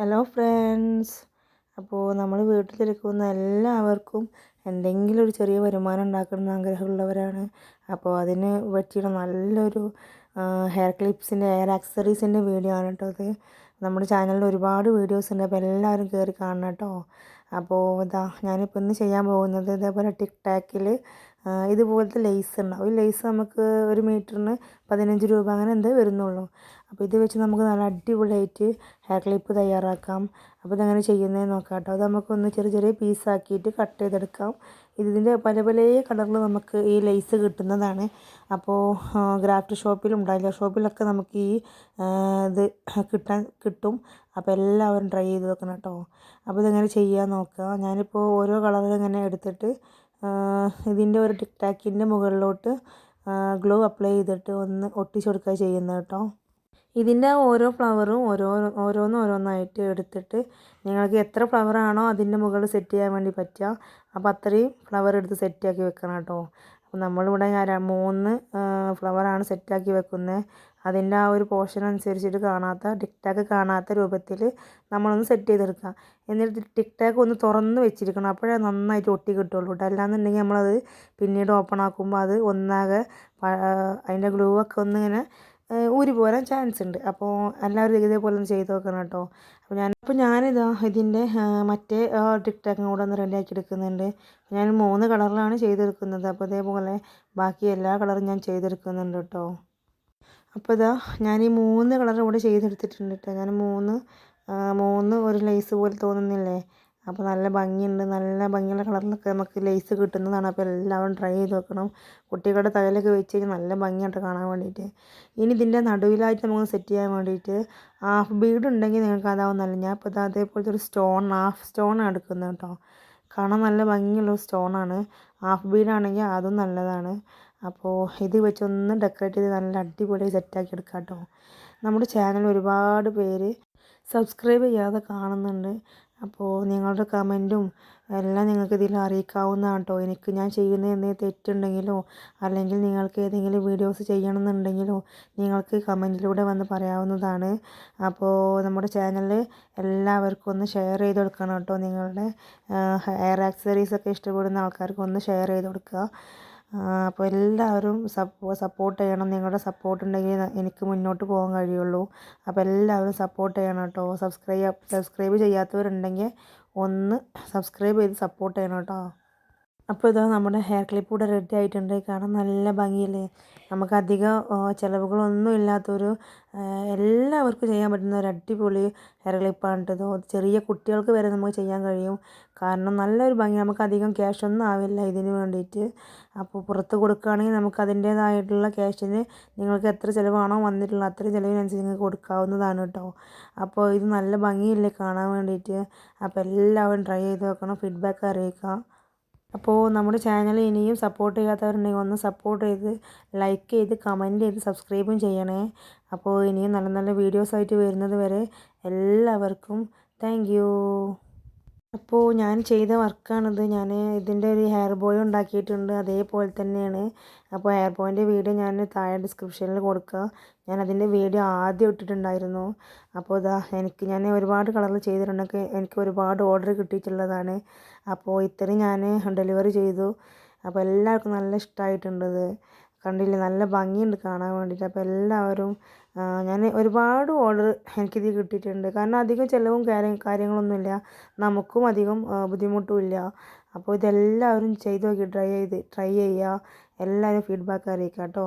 Hello friends അപ്പോൾ നമ്മൾ വീട്ടിലിരിക്കുന്ന എല്ലാവർക്കും എന്തെങ്കിലും ഒരു ചെറിയ വരുമാനം ഉണ്ടാക്കണം ആഗ്രഹമുള്ളവരാണ്. അപ്പോൾ അതിന് പറ്റിയുള്ള നല്ലൊരു ഹെയർ ക്ലിപ്സിന്റെ ഹെയർ ആക്സറീസിന്റെ വീഡിയോ ആണ് കേട്ടോ അത് നമ്മുടെ ചാനലിൽ ഒരുപാട് വീഡിയോസ് ഉണ്ട്. അപ്പോൾ എല്ലാവരും കയറി കാണണം കേട്ടോ. അപ്പോൾ ഇതാ ഞാനിപ്പോൾ ഇന്ന് ചെയ്യാൻ പോകുന്നത് ഇതേപോലെ ടിക് ടാക്കിൽ ഇതുപോലത്തെ ലേസ് ഉണ്ടാവും. ഈ ലേസ് നമുക്ക് ഒരു മീറ്ററിന് പതിനഞ്ച് രൂപ അങ്ങനെ എന്തേ വരുന്നുള്ളൂ. അപ്പോൾ ഇത് വെച്ച് നമുക്ക് നല്ല അടിപൊളിയായിട്ട് ഹെയർ ക്ലിപ്പ് തയ്യാറാക്കാം. അപ്പോൾ ഇതെങ്ങനെ ചെയ്യുന്നതെന്ന് നോക്കാം കേട്ടോ അത് നമുക്കൊന്ന് ചെറിയ ചെറിയ പീസാക്കിയിട്ട് കട്ട് ചെയ്തെടുക്കാം. ഇതിന്റെ പല പല കളറിൽ നമുക്ക് ഈ ലേസ് കിട്ടുന്നതാണ്. അപ്പോൾ ഗ്രാഫ്റ്റ് ഷോപ്പിലും ഡൈലർ ഷോപ്പിലൊക്കെ നമുക്ക് ഈ ഇത് കിട്ടാൻ കിട്ടും. അപ്പോൾ എല്ലാവരും ട്രൈ ചെയ്ത് നോക്കണം കേട്ടോ. അപ്പോൾ ഇതെങ്ങനെ ചെയ്യാൻ നോക്കുക. ഞാനിപ്പോൾ ഓരോ കളറിൽ ഇങ്ങനെ എടുത്തിട്ട് ഇതിന്റെ ഒരു ടിക് ടാക്കിന്റെ മുകളിലോട്ട് ഗ്ലൂ അപ്ലൈ ചെയ്തിട്ട് ഒന്ന് ഒട്ടിച്ച് കൊടുക്കുക ചെയ്യുന്നത് കേട്ടോ. ഇതിന്റെ ഓരോ ഫ്ലവറും ഓരോ ഓരോന്ന് ഓരോന്നായിട്ട് എടുത്തിട്ട് നിങ്ങൾക്ക് എത്ര ഫ്ലവറാണോ അതിന്റെ മുകളിൽ സെറ്റ് ചെയ്യാൻ വേണ്ടി പറ്റുക. അപ്പോൾ അത്രയും ഫ്ലവർ എടുത്ത് സെറ്റാക്കി വെക്കണം കേട്ടോ. അപ്പോൾ നമ്മളിവിടെ ഞാൻ മൂന്ന് ഫ്ലവറാണ് സെറ്റാക്കി വെക്കുന്നത് അതിന്റെ ആ ഒരു പോർഷൻ അനുസരിച്ചിട്ട് കാണാത്ത ടിക്ടാക്ക് കാണാത്ത രൂപത്തിൽ നമ്മളൊന്ന് സെറ്റ് ചെയ്തെടുക്കുക എന്നിട്ട് ടിക്ടാക്ക് ഒന്ന് തുറന്ന് വെച്ചിരിക്കണം. അപ്പോഴേ നന്നായിട്ട് ഒട്ടി കിട്ടുള്ളൂ കേട്ടോ അല്ലാന്നുണ്ടെങ്കിൽ നമ്മളത് പിന്നീട് ഓപ്പൺ ആക്കുമ്പോൾ അത് ഒന്നാകെ അതിന്റെ ഗ്ലൂ ഒക്കെ ഒന്നിങ്ങനെ ഊരി പോരാൻ ചാൻസ് ഉണ്ട്. അപ്പോൾ എല്ലാവരും ഇതേപോലെ ഒന്ന് ചെയ്ത് നോക്കണം കേട്ടോ. അപ്പോൾ ഞാൻ അപ്പോൾ ഞാനിതാ ഇതിന്റെ മറ്റേ ടിക് ടാക്കും കൂടെ ഒന്ന് റെഡിയാക്കി എടുക്കുന്നുണ്ട്. ഞാൻ മൂന്ന് കളറിലാണ് ചെയ്തെടുക്കുന്നത്. അപ്പോൾ ഇതേപോലെ ബാക്കി എല്ലാ കളറും ഞാൻ ചെയ്തെടുക്കുന്നുണ്ട് കേട്ടോ. അപ്പോൾ ഇതാ ഞാൻ ഈ മൂന്ന് കളറും കൂടെ ചെയ്തെടുത്തിട്ടുണ്ട് കേട്ടോ. ഞാൻ മൂന്ന് മൂന്ന് ഒരു ലേസ് പോലെ തോന്നുന്നില്ലേ? അപ്പോൾ നല്ല ഭംഗിയുണ്ട്. നല്ല ഭംഗിയുള്ള കളറിലൊക്കെ നമുക്ക് ലേസ് കിട്ടുന്നതാണ്. അപ്പോൾ എല്ലാവരും ട്രൈ ചെയ്ത് നോക്കണം. കുട്ടികളുടെ തലയിലൊക്കെ വെച്ച് കഴിഞ്ഞാൽ നല്ല ഭംഗിയായിട്ട് കാണാൻ വേണ്ടിയിട്ട്. ഇനി ഇതിന്റെ നടുവിലായിട്ട് നമുക്ക് സെറ്റ് ചെയ്യാൻ വേണ്ടിയിട്ട് ഹാഫ് ബീഡ് ഉണ്ടെങ്കിൽ നിങ്ങൾക്ക് അതാവുന്നതല്ല ഞാൻ ഇപ്പോൾ അതേപോലത്തെ ഒരു സ്റ്റോൺ ഹാഫ് സ്റ്റോൺ എടുക്കുന്നത് കേട്ടോ. കാണാൻ നല്ല ഭംഗിയുള്ള സ്റ്റോണാണ് ഹാഫ് ബീഡ് ആണെങ്കിൽ അതും നല്ലതാണ്. അപ്പോൾ ഇത് വെച്ചൊന്ന് ഡെക്കറേറ്റ് ചെയ്ത് നല്ല അടിപൊളി സെറ്റാക്കി എടുക്കാം കേട്ടോ. നമ്മുടെ ചാനൽ ഒരുപാട് പേര് സബ്സ്ക്രൈബ് ചെയ്യാതെ കാണുന്നുണ്ട്. അപ്പോൾ നിങ്ങളുടെ കമന്റും എല്ലാം നിങ്ങൾക്ക് ഇതിൽ അറിയിക്കാവുന്നതാണ് കേട്ടോ എനിക്ക് ഞാൻ ചെയ്യുന്ന എന്തെങ്കിലും തെറ്റുണ്ടെങ്കിലോ അല്ലെങ്കിൽ നിങ്ങൾക്ക് ഏതെങ്കിലും വീഡിയോസ് ചെയ്യണമെന്നുണ്ടെങ്കിലോ നിങ്ങൾക്ക് കമന്റിലൂടെ വന്ന് പറയാവുന്നതാണ്. അപ്പോൾ നമ്മുടെ ചാനൽ എല്ലാവർക്കും ഒന്ന് ഷെയർ ചെയ്ത് കൊടുക്കണം കേട്ടോ. നിങ്ങളുടെ ഹെയർ ആക്സറീസ് ഒക്കെ ഇഷ്ടപ്പെടുന്ന ആൾക്കാർക്ക് ഒന്ന് ഷെയർ ചെയ്ത് കൊടുക്കുക. അപ്പോൾ എല്ലാവരും സപ്പോർട്ട് ചെയ്യണം. നിങ്ങളുടെ സപ്പോർട്ട് ഉണ്ടെങ്കിൽ എനിക്ക് മുന്നോട്ട് പോകാൻ കഴിയുള്ളൂ. അപ്പോൾ എല്ലാവരും സപ്പോർട്ട് ചെയ്യണം കേട്ടോ. സബ്സ്ക്രൈബ് സബ്സ്ക്രൈബ് ചെയ്യാത്തവരുണ്ടെങ്കിൽ ഒന്ന് സബ്സ്ക്രൈബ് ചെയ്ത് സപ്പോർട്ട് ചെയ്യണം കേട്ടോ. അപ്പോൾ ഇതാ നമ്മുടെ ഹെയർ ക്ലിപ്പ് കൂടെ റെഡി ആയിട്ടുണ്ട്. കാണാൻ നല്ല ഭംഗിയല്ലേ? നമുക്ക് അധികം ചിലവുകളൊന്നും ഇല്ലാത്തൊരു എല്ലാവർക്കും ചെയ്യാൻ പറ്റുന്ന ഒരു അടിപൊളി ഹെയർ ക്ലിപ്പാണ് കേട്ടോ ചെറിയ കുട്ടികൾക്ക് വരെ നമുക്ക് ചെയ്യാൻ കഴിയും. കാരണം നല്ലൊരു ഭംഗി. നമുക്ക് അധികം ക്യാഷ് ഒന്നും ആവില്ല ഇതിന് വേണ്ടിയിട്ട്. അപ്പോൾ പുറത്ത് കൊടുക്കുകയാണെങ്കിൽ നമുക്ക് അതിന്റേതായിട്ടുള്ള ക്യാഷിന് നിങ്ങൾക്ക് എത്ര ചിലവാണോ വന്നിട്ടുള്ള അത്രയും ചിലവിനനുസരിച്ച് നിങ്ങൾക്ക് കൊടുക്കാവുന്നതാണ് കേട്ടോ. അപ്പോൾ ഇത് നല്ല ഭംഗിയില്ലേ കാണാൻ വേണ്ടിയിട്ട്? അപ്പോൾ എല്ലാവരും ട്രൈ ചെയ്ത് നോക്കണം. ഫീഡ്ബാക്ക് അറിയിക്കുക അപ്പോൾ നമ്മുടെ ചാനൽ ഇനിയും സപ്പോർട്ട് ചെയ്യാത്തവരുണ്ടെങ്കിൽ ഒന്ന് സപ്പോർട്ട് ചെയ്ത് ലൈക്ക് ചെയ്ത് കമന്റ് ചെയ്ത് സബ്സ്ക്രൈബും ചെയ്യണേ. അപ്പോൾ ഇനിയും നല്ല നല്ല വീഡിയോസ് ആയിട്ട് വരുന്നത് വരെ എല്ലാവർക്കും താങ്ക് അപ്പോൾ ഞാൻ ചെയ്ത വർക്കാണിത്. ഞാൻ ഇതിന്റെ ഒരു ഹെയർ ബോയ് ഉണ്ടാക്കിയിട്ടുണ്ട്. അതേപോലെ തന്നെയാണ്. അപ്പോൾ ഹെയർ ബോയിന്റെ വീഡിയോ ഞാൻ താഴെ ഡിസ്ക്രിപ്ഷനിൽ കൊടുക്കുക ഞാൻ അതിന്റെ വീഡിയോ ആദ്യം ഇട്ടിട്ടുണ്ടായിരുന്നു. അപ്പോൾ ഇതാ എനിക്ക് ഞാൻ ഒരുപാട് കളറിൽ ചെയ്തിട്ടുണ്ടെങ്കിൽ എനിക്ക് ഒരുപാട് ഓർഡർ കിട്ടിയിട്ടുള്ളതാണ്. അപ്പോൾ ഇത്രയും ഞാൻ ഡെലിവറി ചെയ്തു. അപ്പോൾ എല്ലാവർക്കും നല്ല ഇഷ്ടമായിട്ടുണ്ട് ഇത്. കണ്ടില്ലേ? നല്ല ഭംഗിയുണ്ട് കാണാൻ വേണ്ടിയിട്ട്. അപ്പോൾ എല്ലാവരും ഞാൻ ഒരുപാട് ഓർഡർ എനിക്കിത് കിട്ടിയിട്ടുണ്ട്. കാരണം അധികം ചിലവും കാര്യങ്ങളൊന്നുമില്ല. നമുക്കും അധികം ബുദ്ധിമുട്ടുമില്ല. അപ്പോൾ ഇതെല്ലാവരും ചെയ്ത് നോക്കി ട്രൈ ചെയ്ത് ട്രൈ ചെയ്യുക. എല്ലാവരും ഫീഡ്ബാക്ക് അറിയിക്കാം കേട്ടോ.